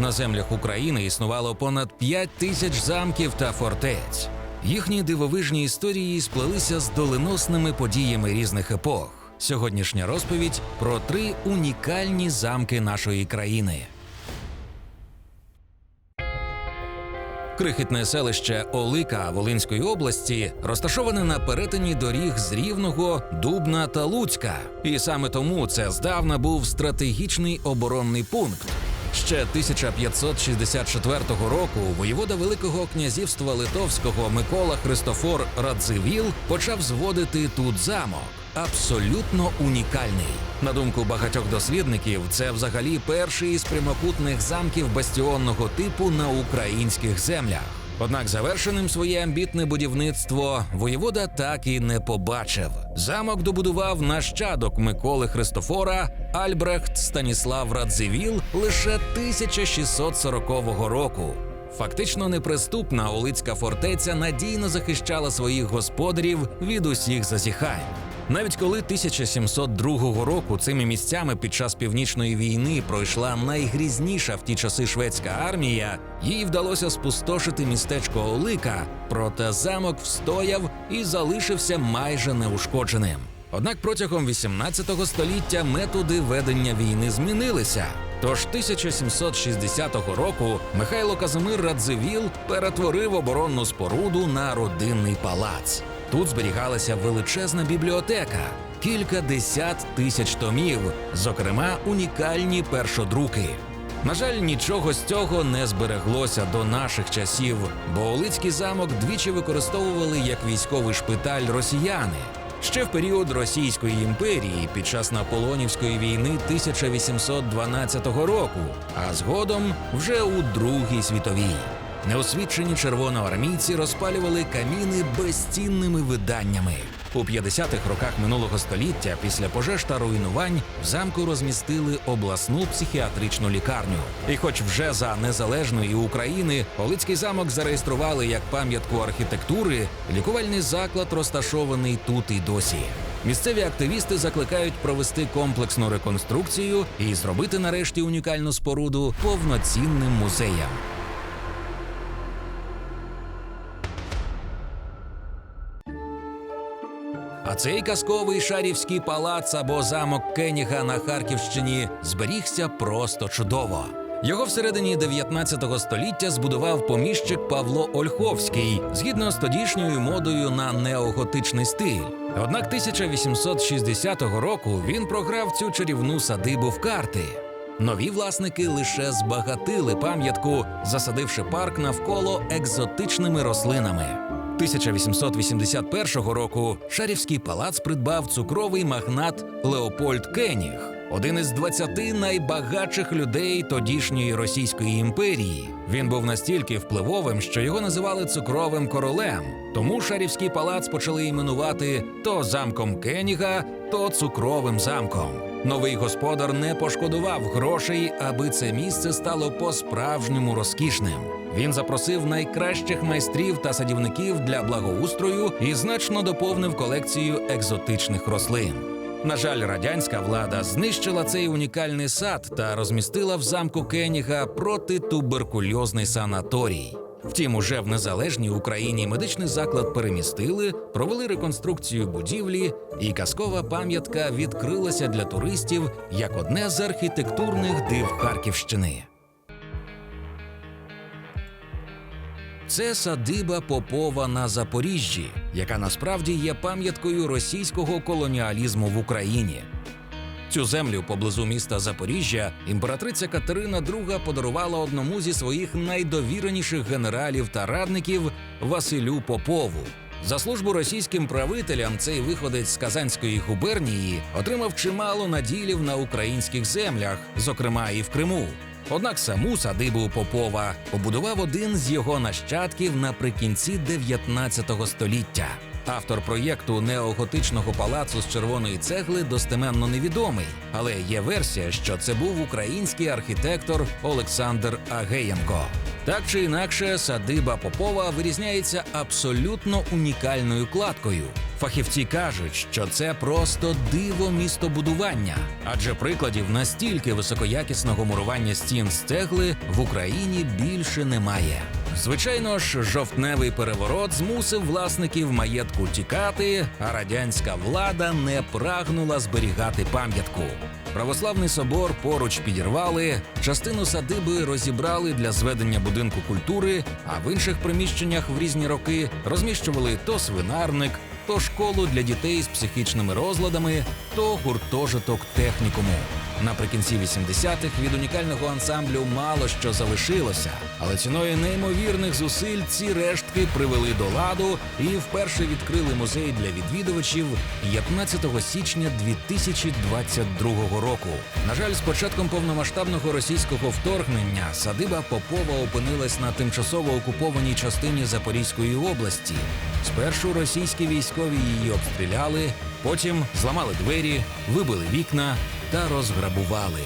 На землях України існувало понад 5 тисяч замків та фортець. Їхні дивовижні історії сплелися з доленосними подіями різних епох. Сьогоднішня розповідь про три унікальні замки нашої країни. Крихітне селище Олика Волинської області розташоване на перетині доріг з Рівного, Дубна та Луцька. І саме тому це здавна був стратегічний оборонний пункт. Ще 1564 року воєвода Великого князівства Литовського Микола Христофор Радзивіл почав зводити тут замок. Абсолютно унікальний. На думку багатьох дослідників, це взагалі перший із прямокутних замків бастіонного типу на українських землях. Однак завершеним своє амбітне будівництво воєвода так і не побачив. Замок добудував нащадок Миколи Христофора Альбрехт Станіслав Радзивіл лише 1640 року. Фактично неприступна Олицька фортеця надійно захищала своїх господарів від усіх зазіхань. Навіть коли 1702 року цими місцями під час північної війни пройшла найгрізніша в ті часи шведська армія, їй вдалося спустошити містечко Олика, проте замок встояв і залишився майже неушкодженим. Однак протягом 18 століття методи ведення війни змінилися. Тож 1760 року Михайло Казимир Радзивіл перетворив оборонну споруду на родинний палац. Тут зберігалася величезна бібліотека, кілька десят тисяч томів, зокрема унікальні першодруки. На жаль, нічого з цього не збереглося до наших часів, бо Олицький замок двічі використовували як військовий шпиталь росіяни. Ще в період Російської імперії під час Наполонівської війни 1812 року, а згодом вже у Другій світовій. Неосвічені червоноармійці розпалювали каміни безцінними виданнями. У 50-х роках минулого століття, після пожеж та руйнувань, в замку розмістили обласну психіатричну лікарню. І, хоч вже за незалежної України Олицький замок зареєстрували як пам'ятку архітектури, лікувальний заклад розташований тут і досі. Місцеві активісти закликають провести комплексну реконструкцію і зробити нарешті унікальну споруду повноцінним музеєм. А цей казковий шарівський палац або замок Кеніга на Харківщині зберігся просто чудово. Його всередині 19 століття збудував поміщик Павло Ольховський згідно з тодішньою модою на неоготичний стиль. Однак 1860 року він програв цю чарівну садибу в карти. Нові власники лише збагатили пам'ятку, засадивши парк навколо екзотичними рослинами. 1881 року Шарівський палац придбав цукровий магнат Леопольд Кеніг, один із 20 найбагатших людей тодішньої Російської імперії. Він був настільки впливовим, що його називали цукровим королем. Тому Шарівський палац почали іменувати то замком Кеніга, то цукровим замком. Новий господар не пошкодував грошей, аби це місце стало по-справжньому розкішним. Він запросив найкращих майстрів та садівників для благоустрою і значно доповнив колекцію екзотичних рослин. На жаль, радянська влада знищила цей унікальний сад та розмістила в замку Кеніга протитуберкульозний санаторій. Втім, уже в незалежній Україні медичний заклад перемістили, провели реконструкцію будівлі, і казкова пам'ятка відкрилася для туристів як одне з архітектурних див Харківщини. Це садиба Попова на Запоріжжі, яка насправді є пам'яткою російського колоніалізму в Україні. Цю землю поблизу міста Запоріжжя імператриця Катерина II подарувала одному зі своїх найдовіреніших генералів та радників Василю Попову. За службу російським правителям цей виходець з Казанської губернії отримав чимало наділів на українських землях, зокрема і в Криму. Однак саму садибу Попова побудував один з його нащадків наприкінці 19 століття. Автор проєкту неоготичного палацу з червоної цегли достеменно невідомий, але є версія, що це був український архітектор Олександр Агеєнко. Так чи інакше, садиба Попова вирізняється абсолютно унікальною кладкою. Фахівці кажуть, що це просто диво містобудування, адже прикладів настільки високоякісного мурування стін з цегли в Україні більше немає. Звичайно ж, жовтневий переворот змусив власників маєтку тікати, а радянська влада не прагнула зберігати пам'ятку. Православний собор поруч підірвали, частину садиби розібрали для зведення будинку культури, а в інших приміщеннях в різні роки розміщували то свинарник, то школу для дітей з психічними розладами, то гуртожиток технікуму. Наприкінці 80-х від унікального ансамблю мало що залишилося, але ціною неймовірних зусиль ці рештки привели до ладу і вперше відкрили музей для відвідувачів 15 січня 2022 року. На жаль, з початком повномасштабного російського вторгнення садиба Попова опинилась на тимчасово окупованій частині Запорізької області. Спершу російські військові її обстріляли, потім зламали двері, вибили вікна та розграбували.